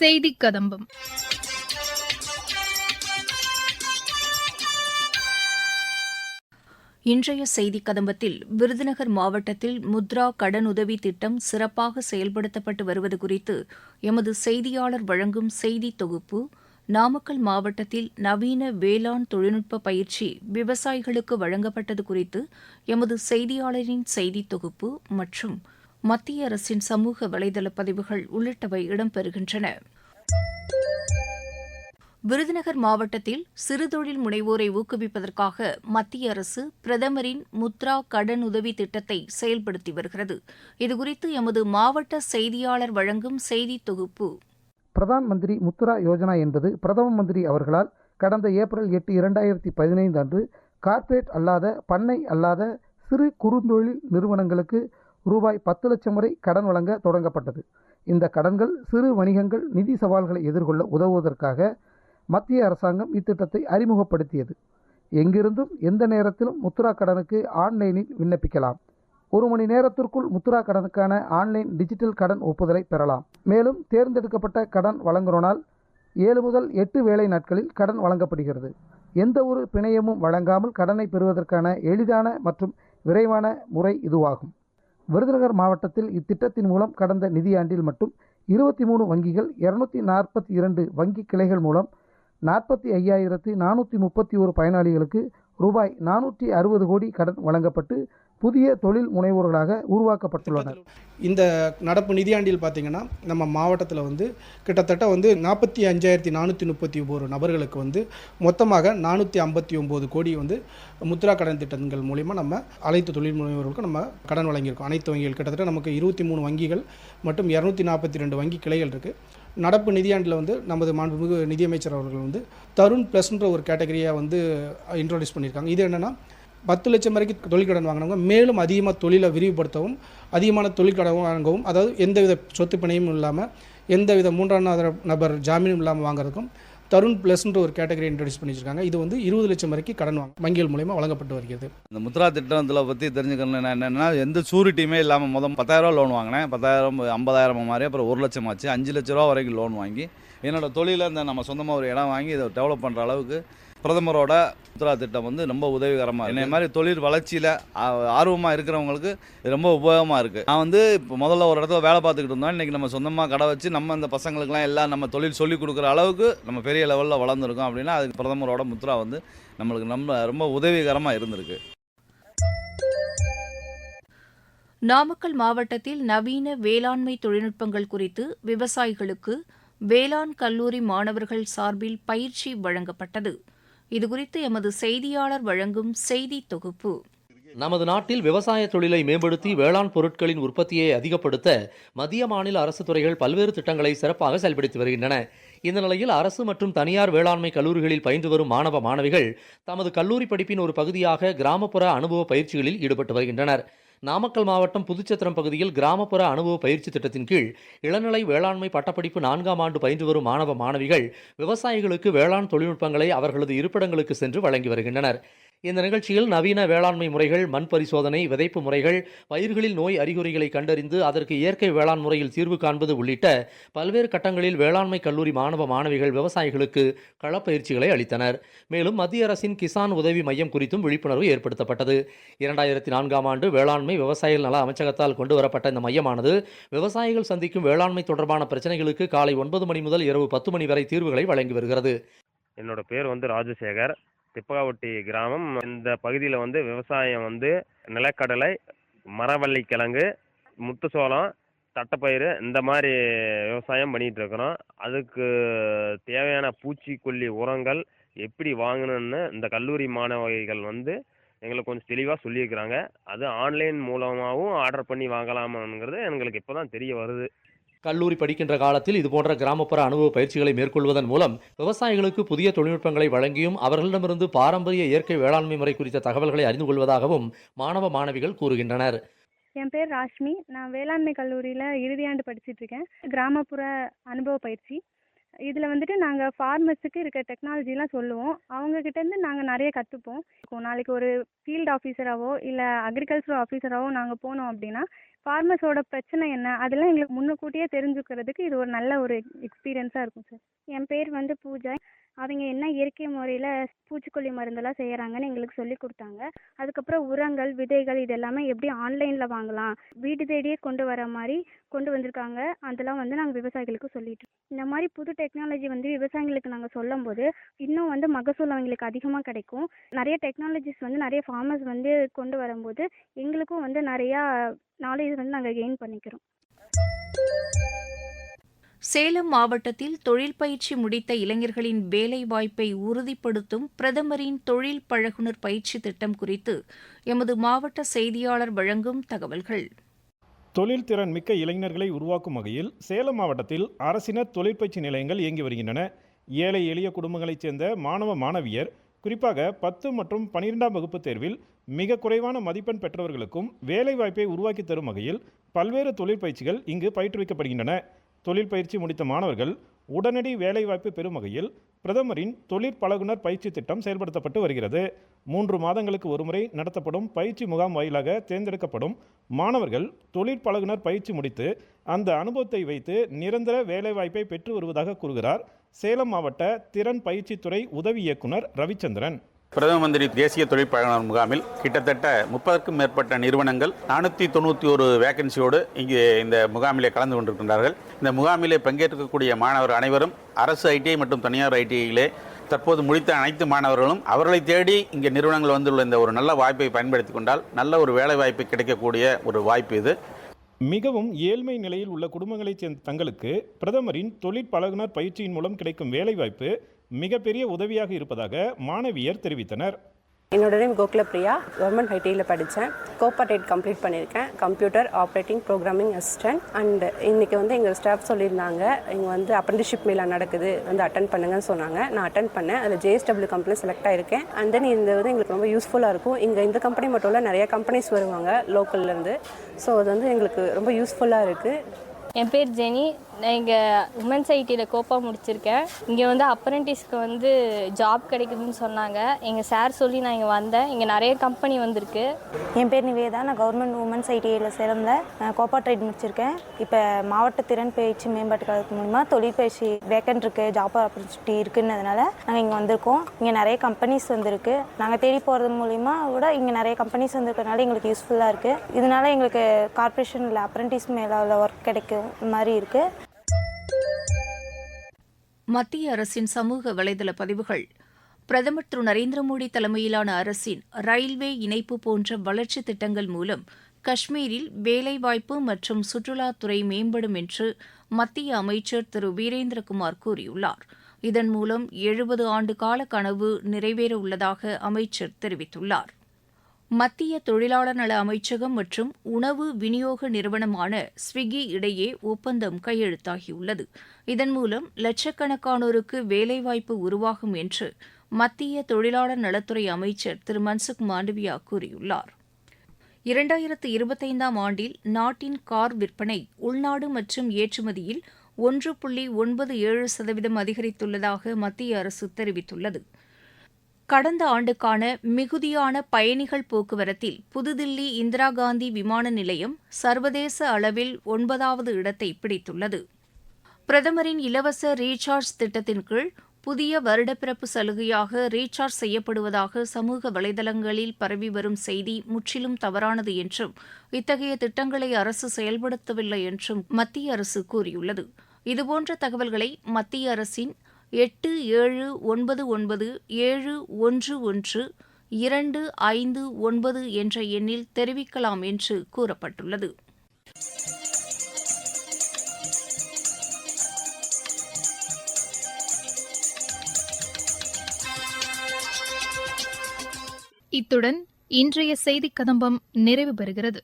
செய்தி கதம்பம் இன்றைய செய்திக் கதம்பத்தில் விருதுநகர் மாவட்டத்தில் முத்ரா கடனுதவி திட்டம் சிறப்பாக செயல்படுத்தப்பட்டு வருவது குறித்து எமது செய்தியாளர் வழங்கும் செய்தி தொகுப்பு நாமக்கல் மாவட்டத்தில் நவீன வேளாண் தொழில்நுட்ப பயிற்சி விவசாயிகளுக்கு வழங்கப்பட்டது குறித்து எமது செய்தியாளரின் செய்தி தொகுப்பு மற்றும் மத்திய அரசின் சமூக வலைதள பதிவுகள் உள்ளிட்டவை இடம்பெறுகின்றன. விருதுநகர் மாவட்டத்தில் சிறுதொழில் முனைவோரை ஊக்குவிப்பதற்காக மத்திய அரசு பிரதமரின் முத்ரா கடன் உதவி திட்டத்தை செயல்படுத்தி வருகிறது. இதுகுறித்து எமது மாவட்ட செய்தியாளர் வழங்கும் செய்தி தொகுப்பு. பிரதான் மந்திரி முத்ரா யோஜனா என்பது பிரதம மந்திரி அவர்களால் கடந்த ஏப்ரல் எட்டு இரண்டாயிரத்தி பதினைந்து அன்று கார்ப்பரேட் அல்லாத பண்ணை அல்லாத சிறு குறுந்தொழில் நிறுவனங்களுக்கு ரூபாய் பத்து லட்சம் வரை கடன் வழங்க தொடங்கப்பட்டது. இந்த கடன்கள் சிறு வணிகங்கள் நிதி சவால்களை எதிர்கொள்ள உதவுவதற்காக மத்திய அரசாங்கம் இத்திட்டத்தை அறிமுகப்படுத்தியது. எங்கிருந்தும் எந்த நேரத்திலும் முத்ரா கடனுக்கு ஆன்லைனில் விண்ணப்பிக்கலாம். ஒரு மணி நேரத்திற்குள் முத்ரா கடனுக்கான ஆன்லைன் டிஜிட்டல் கடன் ஒப்புதலை பெறலாம். மேலும் தேர்ந்தெடுக்கப்பட்ட கடன் வழங்குறோனால் ஏழு முதல் எட்டு வேலை நாட்களில் கடன் வழங்கப்படுகிறது. எந்த ஒரு பிணையமும் வழங்காமல் கடனை பெறுவதற்கான எளிதான மற்றும் விரைவான முறை இதுவாகும். விருதுநகர் மாவட்டத்தில் இத்திட்டத்தின் மூலம் கடந்த நிதியாண்டில் மட்டும் இருபத்தி மூணு வங்கிகள் இருநூத்தி நாற்பத்தி இரண்டு வங்கி கிளைகள் மூலம் நாற்பத்தி ஐயாயிரத்து நானூற்றி முப்பத்தி ஒரு பயனாளிகளுக்கு ரூபாய் நானூற்றி அறுபது கோடி கடன் வழங்கப்பட்டு புதிய தொழில் முனைவோர்களாக உருவாக்கப்பட்டுள்ளனர். இந்த நடப்பு நிதியாண்டில் பார்த்திங்கன்னா நம்ம மாவட்டத்தில் வந்து கிட்டத்தட்ட வந்து நாற்பத்தி அஞ்சாயிரத்தி நானூற்றி முப்பத்தி ஒரு நபர்களுக்கு வந்து மொத்தமாக நானூற்றி ஐம்பத்தி ஒம்பது கோடி வந்து முத்ரா கடன் திட்டங்கள் மூலிமா நம்ம அனைத்து தொழில் முனைவோர்களுக்கும் நம்ம கடன் வழங்கியிருக்கோம். அனைத்து வங்கிகள் கிட்டத்தட்ட நமக்கு இருபத்தி மூணு வங்கிகள் மற்றும் இரநூத்தி நாற்பத்தி ரெண்டு வங்கி கிளைகள் இருக்குது நடப்பு நிதியாண்டில் வந்து நமது மாண்புமிகு நிதியமைச்சர் அவர்கள் வந்து தருண் ப்ளஸ்ன்ற ஒரு கேட்டகரியாக வந்து இன்ட்ரோடியூஸ் பண்ணியிருக்காங்க. இது என்னென்னா பத்து லட்சம் வரைக்கும் தொழிற்கடன் வாங்கினவங்க மேலும் அதிகமாக தொழிலை விரிவுபடுத்தவும் அதிகமான தொழிற்கடன் வாங்கவும் அதாவது எந்தவித சொத்து பிணையும் இல்லாமல் எந்தவித மூன்றாம் நபர் நபர் ஜாமீனும் இல்லாமல் வாங்குறதுக்கும் தருண் ப்ளஸ்ன்ற ஒரு கேட்டகரி இன்ட்ரடியூஸ் பண்ணிச்சிருக்காங்க இது வந்து இருபது லட்சம் வரைக்கும் கடன் வாங்க வங்கிகள் மூலயமா வழங்கப்பட்டு வருகிறது. இந்த முத்ரா திட்டம் இதில் பற்றி தெரிஞ்சுக்கணும் என்னென்னா எந்த சூரிட்டியுமே இல்லாமல் மொதல் பத்தாயிரரூவா லோன் வாங்கினேன். பத்தாயிரம் ஐம்பதாயிரம் மாதிரி அப்புறம் ஒரு லட்சம் ஆச்சு. அஞ்சு லட்ச ரூபா வரைக்கும் லோன் வாங்கி என்னோடய தொழிலை இந்த நம்ம சொந்தமாக ஒரு இடம் வாங்கி இதை டெவலப் பண்ணுற அளவுக்கு பிரதமரோட முத்ரா திட்டம் வந்து ரொம்ப உதவிகரமாக இருக்குது என்னை மாதிரி தொழில் வளர்ச்சியில் ஆர்வமாக இருக்கிறவங்களுக்கு இது ரொம்ப உபயோகமாக இருக்குது நான் வந்து இப்போ முதல்ல ஒரு இடத்துல வேலை பார்த்துக்கிட்டு இருந்தோம். இன்றைக்கி நம்ம சொந்தமாக கடை வச்சு நம்ம இந்த பசங்களுக்குலாம் எல்லாம் நம்ம தொழில் சொல்லிக் கொடுக்குற அளவுக்கு நம்ம பெரிய லெவலில் வளர்ந்துருக்கோம் அப்படின்னா அதுக்கு பிரதமரோட முத்ரா வந்து நம்மளுக்கு நம்ம ரொம்ப உதவிகரமாக இருந்திருக்கு. நாமக்கல் மாவட்டத்தில் நவீன வேளாண்மை தொழில்நுட்பங்கள் குறித்து விவசாயிகளுக்கு வேளாண் கல்லூரி மாணவர்கள் சார்பில் பயிற்சி வழங்கப்பட்டது. இதுகுறித்து எமது செய்தியாளர் வழங்கும் செய்தி தொகுப்பு. நமது நாட்டில் விவசாய தொழிலை மேம்படுத்தி வேளாண் பொருட்களின் உற்பத்தியை அதிகப்படுத்த மத்திய மாநில அரசு துறைகள் பல்வேறு திட்டங்களை சிறப்பாக செயல்படுத்தி வருகின்றன. இந்த நிலையில் அரசு மற்றும் தனியார் வேளாண்மை கல்லூரிகளில் பயின்று வரும் மாணவ மாணவிகள் தமது கல்லூரி படிப்பின் ஒரு பகுதியாக கிராமப்புற அனுபவ பயிற்சிகளில் ஈடுபட்டு வருகின்றனர். நாமக்கல் மாவட்டம் புதுச்சத்திரம் பகுதியில் கிராமப்புற அனுபவ பயிற்சி திட்டத்தின் கீழ் இளநிலை வேளாண்மை பட்டப்படிப்பு நான்காம் ஆண்டு பயின்று வரும் மாணவ மாணவிகள் விவசாயிகளுக்கு வேளாண் தொழில்நுட்பங்களை அவர்களது இருப்பிடங்களுக்கு சென்று வழங்கி வருகின்றனர். இந்த நிகழ்ச்சியில் நவீன வேளாண்மை முறைகள் மண் பரிசோதனை விதைப்பு முறைகள் பயிர்களில் நோய் அறிகுறிகளை கண்டறிந்து அதற்கு இயற்கை வேளாண் முறையில் தீர்வு காண்பது உள்ளிட்ட பல்வேறு கட்டங்களில் வேளாண்மை கல்லூரி மாணவ மாணவிகள் விவசாயிகளுக்கு களப்பயிற்சிகளை அளித்தனர். மேலும் மத்திய அரசின் கிசான் உதவி மையம் குறித்தும் விழிப்புணர்வு ஏற்படுத்தப்பட்டது. இரண்டாயிரத்தி நான்காம் ஆண்டு வேளாண்மை விவசாயிகள் நல அமைச்சகத்தால் கொண்டு வரப்பட்ட இந்த மையமானது விவசாயிகள் சந்திக்கும் வேளாண்மை தொடர்பான பிரச்சனைகளுக்கு காலை ஒன்பது மணி முதல் இரவு பத்து மணி வரை தீர்வுகளை வழங்கி வருகிறது. என்னோட பேர் வந்து ராஜசேகர். திப்பகாவட்டி கிராமம். இந்த பகுதியில் வந்து விவசாயம் வந்து நிலக்கடலை மரவள்ளி கிழங்கு முத்து சோளம் தட்டைப்பயிறு இந்த மாதிரி விவசாயம் பண்ணிகிட்டு இருக்கிறோம். அதுக்கு தேவையான பூச்சிக்கொல்லி உரங்கள் எப்படி வாங்கணும்னு இந்த கல்லூரி மாணவிகள் வந்து எங்களுக்கு கொஞ்சம் தெளிவாக சொல்லியிருக்கிறாங்க. அது ஆன்லைன் மூலமாகவும் ஆர்டர் பண்ணி வாங்கலாமாங்கிறது எங்களுக்கு இப்போ தான் தெரிய வருது. கல்லூரி படிக்கின்ற காலத்தில் இதுபோன்ற கிராமப்புற அனுபவ பயிற்சிகளை மேற்கொள்வதன் மூலம் விவசாயிகளுக்கு புதிய தொழில்நுட்பங்களை வழங்கியும் அவர்களிடமிருந்து பாரம்பரிய இயற்கை வேளாண்மை முறை குறித்த தகவல்களை அறிந்து கொள்வதாகவும் மாணவ மாணவிகள் கூறுகின்றனர். என் பேர் ராஷ்மி. நான் வேளாண்மை கல்லூரியில் இறுதியாண்டு படிச்சுட்டு இருக்கேன். கிராமப்புற அனுபவ பயிற்சி. இதில் வந்துட்டு நாங்கள் ஃபார்மர்ஸுக்கு இருக்க டெக்னாலஜிலாம் சொல்லுவோம். அவங்கக்கிட்டேருந்து நாங்கள் நிறைய கற்றுப்போம் இப்போ நாளைக்கு ஒரு ஃபீல்டு ஆஃபீஸராகவோ இல்லை அக்ரிகல்ச்சர் ஆஃபீஸராகவோ நாங்கள் போனோம் அப்படின்னா ஃபார்மர்ஸோட பிரச்சனை என்ன? அதெல்லாம் எங்களுக்கு முன்னக்கூட்டியே தெரிஞ்சுக்கிறதுக்கு இது ஒரு நல்ல ஒரு எக்ஸ்பீரியன்ஸாக இருக்கும் சார் என் பேர் வந்து பூஜா. அவங்க என்ன இயற்கை முறையில் பூச்சிக்கொல்லி மருந்தெல்லாம் செய்கிறாங்கன்னு எங்களுக்கு சொல்லி கொடுத்தாங்க. அதுக்கப்புறம் உரங்கள் விதைகள் இது எல்லாமே எப்படி ஆன்லைனில் வாங்கலாம் வீடு தேடியே கொண்டு வர மாதிரி கொண்டு வந்திருக்காங்க. அதெல்லாம் வந்து நாங்கள் விவசாயிகளுக்கு சொல்லிட்டு இந்த மாதிரி புது டெக்னாலஜி வந்து விவசாயிகளுக்கு நாங்கள் சொல்லும்போது இன்னும் வந்து மகசூல் அவங்களுக்கு அதிகமாக கிடைக்கும். நிறைய டெக்னாலஜிஸ் வந்து நிறைய ஃபார்மர்ஸ் வந்து கொண்டு வரும்போது எங்களுக்கும் வந்து நிறையா நாலேஜ் வந்து நாங்கள் கெயின் பண்ணிக்கிறோம். சேலம் மாவட்டத்தில் தொழில் பயிற்சி முடித்த இளைஞர்களின் வேலைவாய்ப்பை உறுதிப்படுத்தும் பிரதமரின் தொழில் பழகுனர் பயிற்சி திட்டம் குறித்து எமது மாவட்ட செய்தியாளர் வழங்கும் தகவல்கள். தொழில் திறன் மிக்க இளைஞர்களை உருவாக்கும் வகையில் சேலம் மாவட்டத்தில் அரசினர் தொழிற்பயிற்சி நிலையங்கள் இயங்கி வருகின்றன. ஏழை எளிய குடும்பங்களைச் சேர்ந்த மாணவ மாணவியர் குறிப்பாக பத்து மற்றும் பனிரெண்டாம் வகுப்பு தேர்வில் மிக குறைவான மதிப்பெண் பெற்றவர்களுக்கும் வேலைவாய்ப்பை உருவாக்கி தரும் வகையில் பல்வேறு தொழிற்பயிற்சிகள் இங்கு பயிற்றுவிக்கப்படுகின்றன. தொழில் பயிற்சி முடித்த மாணவர்கள் உடனடி வேலைவாய்ப்பு பெறும் வகையில் பிரதமரின் தொழிற்பழகுனர் பயிற்சி திட்டம் செயல்படுத்தப்பட்டு வருகிறது. மூன்று மாதங்களுக்கு ஒருமுறை நடத்தப்படும் பயிற்சி முகாம் வாயிலாக தேர்ந்தெடுக்கப்படும் மாணவர்கள் தொழிற்பழகுனர் பயிற்சி முடித்து அந்த அனுபவத்தை வைத்து நிரந்தர வேலைவாய்ப்பை பெற்று வருவதாக கூறுகிறார் சேலம் மாவட்ட திறன் பயிற்சித்துறை உதவி இயக்குனர் ரவிச்சந்திரன். பிரதம மந்திரி தேசிய தொழிற்பழகுனர் முகாமில் கிட்டத்தட்ட முப்பதுக்கும் மேற்பட்ட நிறுவனங்கள் நானூற்றி தொண்ணூற்றி ஒரு வேகன்சியோடு இங்கே இந்த முகாமிலே கலந்து கொண்டிருக்கின்றார்கள். இந்த முகாமிலே பங்கேற்கக்கூடிய மாணவர் அனைவரும் அரசு ஐடிஐ மற்றும் தனியார் ஐடிஐயிலே தற்போது முடித்த அனைத்து மாணவர்களும் அவர்களை தேடி இங்கே நிறுவனங்கள் வந்துள்ள இந்த ஒரு நல்ல வாய்ப்பை பயன்படுத்தி கொண்டால் நல்ல ஒரு வேலை வாய்ப்பு கிடைக்கக்கூடிய ஒரு வாய்ப்பு இது. மிகவும் ஏழ்மை நிலையில் உள்ள குடும்பங்களைச் சேர்ந்த தங்களுக்கு பிரதமரின் தொழிற்பழகுனர் பயிற்சியின் மூலம் கிடைக்கும் வேலைவாய்ப்பு மிகப்பெரிய உதவியாக இருப்பதாக மாணவியர் தெரிவித்தனர். என்னோட நேம் கோகுல பிரியா. கவர்மெண்ட் ஐடியில் படித்தேன் கோபாடேட் கம்ப்ளீட் பண்ணியிருக்கேன். Computer operating programming assistant and இன்றைக்கி வந்து எங்கள் ஸ்டாஃப் சொல்லியிருந்தாங்க இங்கே வந்து அப்ரண்டிஷிப் மேலே நடக்குது வந்து அட்டன் பண்ணுங்கன்னு சொன்னாங்க. நான் அட்டன் பண்ணேன். அதில் ஜேஎஸ்டபிள்யூ கம்பெனி செலக்ட் ஆயிருக்கேன். அண்ட் தென் இந்த வந்து எங்களுக்கு ரொம்ப யூஸ்ஃபுல்லாக இருக்கும். இங்கே இந்த கம்பெனி மட்டும் இல்லை நிறையா கம்பெனிஸ் வருவாங்க லோக்கல்லேருந்து ஸோ அது வந்து எங்களுக்கு ரொம்ப யூஸ்ஃபுல்லாக இருக்குது என் பேர் ஜெனி. நான் இங்கே உமன்ஸ் ஐடியில் கோப்பா முடிச்சிருக்கேன். இங்கே வந்து அப்ரண்டிஸ்க்கு வந்து ஜாப் கிடைக்குதுன்னு சொன்னாங்க. எங்கள் சார் சொல்லி நான் இங்கே வந்தேன். இங்கே நிறைய கம்பெனி வந்திருக்கு. என் பேர் நிவேதா. நான் கவர்மெண்ட் உமன்ஸ் ஐடியில் சேலமில் கோப்பா ட்ரேட் முடிச்சிருக்கேன். இப்போ மாவட்ட திறன் பயிற்சி மேம்பாட்டு கழகத்து மூலிமா தொழிற்பயிற்சி வேக்கன்ட் இருக்குது ஜாப் ஆப்பர்ச்சுனிட்டி இருக்குன்னதுனால நாங்கள் இங்கே வந்திருக்கோம். இங்கே நிறைய கம்பெனிஸ் வந்திருக்கு. நாங்கள் தேடி போகிறது மூலிமா கூட இங்கே நிறைய கம்பெனிஸ் வந்திருக்கனால எங்களுக்கு யூஸ்ஃபுல்லாக இருக்குது இதனால எங்களுக்கு கார்ப்பரேஷனில் அப்ரண்டிஸ் மேலே உள்ள ஒர்க் கிடைக்கும் மாதிரி இருக்குது மத்திய அரசின் சமூக வலைதள பதிவுகள். பிரதமர் திரு நரேந்திர மோடி தலைமையிலான அரசின் ரயில்வே இணைப்பு போன்ற வளர்ச்சித் திட்டங்கள் மூலம் காஷ்மீரில் வேலைவாய்ப்பு மற்றும் சுற்றுலாத்துறை மேம்படும் என்று மத்திய அமைச்சர் திரு வீரேந்திரகுமார் கூறியுள்ளார். இதன் மூலம் எழுபது ஆண்டு கால கனவு நிறைவேற உள்ளதாக அமைச்சர் தெரிவித்துள்ளார். மத்திய தொழிலாளர் நல அமைச்சகம் மற்றும் உணவு விநியோக நிறுவனமான ஸ்விக்கி இடையே ஒப்பந்தம் கையெழுத்தாகியுள்ளது. இதன் மூலம் லட்சக்கணக்கானோருக்கு வேலைவாய்ப்பு உருவாகும் என்று மத்திய தொழிலாளர் நலத்துறை அமைச்சர் திரு மன்சுக் மாண்டவியா கூறியுள்ளார். இரண்டாயிரத்து இருபத்தைந்தாம் ஆண்டில் நாட்டின் கார் விற்பனை உள்நாடு மற்றும் ஏற்றுமதியில் ஒன்று புள்ளி ஒன்பது ஏழு சதவீதம் அதிகரித்துள்ளதாக மத்திய அரசு தெரிவித்துள்ளது. கடந்த ஆண்டுக்கான மிகுதியான பயணிகள் போக்குவரத்தில் புதுதில்லி இந்திரா காந்தி விமான நிலையம் சர்வதேச அளவில் ஒன்பதாவது இடத்தை பிடித்துள்ளது. பிரதமரின் இலவச ரீசார்ஜ் திட்டத்தின் கீழ் புதிய வருடப்பிறப்பு சலுகையாக ரீசார்ஜ் செய்யப்படுவதாக சமூக வலைதளங்களில் பரவி வரும் செய்தி முற்றிலும் தவறானது என்றும் இத்தகைய திட்டங்களை அரசு செயல்படுத்தவில்லை என்றும் மத்திய அரசு கூறியுள்ளது. இதுபோன்ற தகவல்களை மத்திய அரசின் எட்டு ஏழு ஒன்பது ஒன்பது ஏழு ஒன்று ஒன்று இரண்டு ஐந்து ஒன்பது என்ற எண்ணில் தெரிவிக்கலாம் என்று கூறப்பட்டுள்ளது. இத்துடன் இன்றைய செய்திக் கதம்பம் நிறைவு பெறுகிறது.